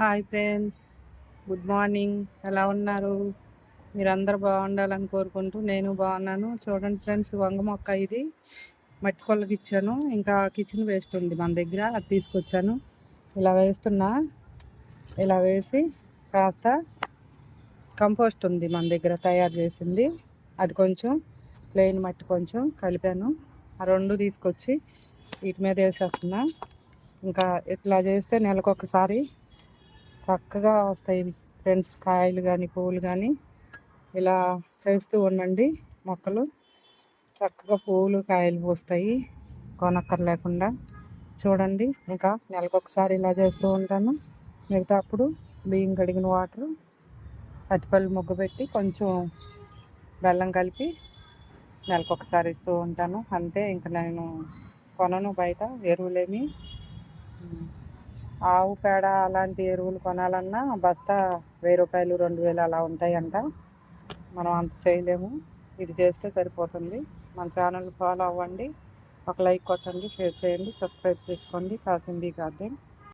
Hi friends good morning. ఎలా ఉన్నారు? మీరందరూ బాగుండాలని కోరుకుంటూ నేను బాగున్నాను. చూడండి ఫ్రెండ్స్ వంగ మొక్క ఇది మట్టి కొల్లకి ఇచ్చాను. ఇంకా కిచెన్ వేస్ట్ ఉంది మన దగ్గర అది తీసుకొచ్చాను. ఇలా వేస్తున్నా ఇలా వేసి కాస్త కంపోస్ట్ ఉంది మన దగ్గర తయారు చేసింది. అది కొంచెం ప్లెయిన్ మట్టి కొంచెం కలిపాను. ఆ రెండు తీసుకొచ్చి వీటి మీద వేసేస్తున్నా. ఇంకా ఇట్లా చేస్తే నెలకొకసారి చక్కగా వస్తాయి ఫ్రెండ్స్ కాయలు కానీ పువ్వులు కానీ ఇలా చేస్తూ ఉండండి మొక్కలు. చక్కగా పువ్వులు కాయలు పోస్తాయి. కొనక్కర్ లేకుండా. చూడండి ఇంకా నెలకొకసారి ఇలా చేస్తూ ఉంటాను. మిగతా అప్పుడు బియ్యం కడిగిన వాటర్ అరటిపళ్ళు ముగ్గు పెట్టి కొంచెం బెల్లం కలిపి నెలకొకసారి ఇస్తూ ఉంటాను. అంతే ఇంకా నేను కొనను బయట ఎరువులేమి. ఆవు పేడ అలాంటి ఎరువులు కొనాలన్నా బస్తా వెయ్యి రూపాయలు రెండు వేలు అలా ఉంటాయంట. మనం అంత చేయలేము. ఇది చేస్తే సరిపోతుంది. మన ఛానల్ ఫాలో అవ్వండి. ఒక లైక్ కొట్టండి షేర్ చేయండి సబ్స్క్రైబ్ చేసుకోండి. కాసింబీ గార్డెన్.